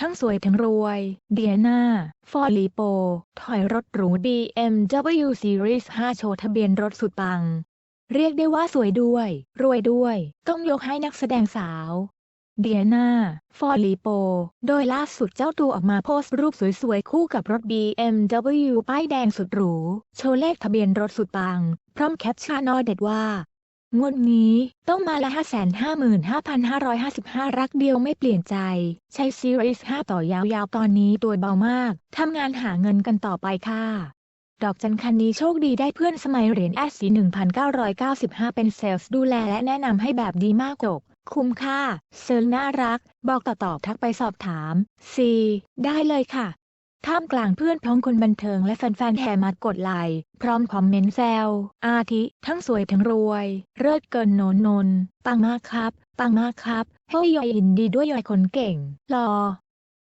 ทั้งสวยทั้งรวย เดียนาฟอร์ลีโป ถอยรถหรู BMW Series 5 โชว์ทะเบียนรถสุดปัง เรียกได้ว่าสวยด้วย รวยด้วย ต้องยกให้นักแสดงสาว เดียนาฟอร์ลีโป โดยล่าสุดเจ้าตัวออกมาโพสต์รูปสวยๆ คู่กับรถ BMW ป้ายแดงสุดหรู โชว์เลขทะเบียนรถสุดปัง พร้อมแคปชั่นนอเด็ดว่า งวดนี้ต้องมาละ 555,555 รักเดียวไม่เปลี่ยนใจ ใช้ Series 5ต่อยาวๆ ตอนนี้ตัวเบามาก ทำงานหาเงินกันต่อไปค่ะ ดอกจันคันนี้โชคดีได้เพื่อนสมัยเหรียญแอดสี 1995 เป็นเซลส์ดูแลและแนะนำให้แบบดีมากจกคุ้มค่า เซิร์นน่ารัก บอกต่อตอบทักไปสอบถาม C ได้เลยค่ะ ท่ามกลางเพื่อนพ้องคนบันเทิงและแฟนๆแห่มากดไลค์พร้อมคอมเมนต์แซวอาทิ ทั้งสวยทั้งรวย เลิศเกินโนนนนปังมากครับ ปังมากครับเฮ้ยยอยยินดีด้วยยอยคนเก่งรอ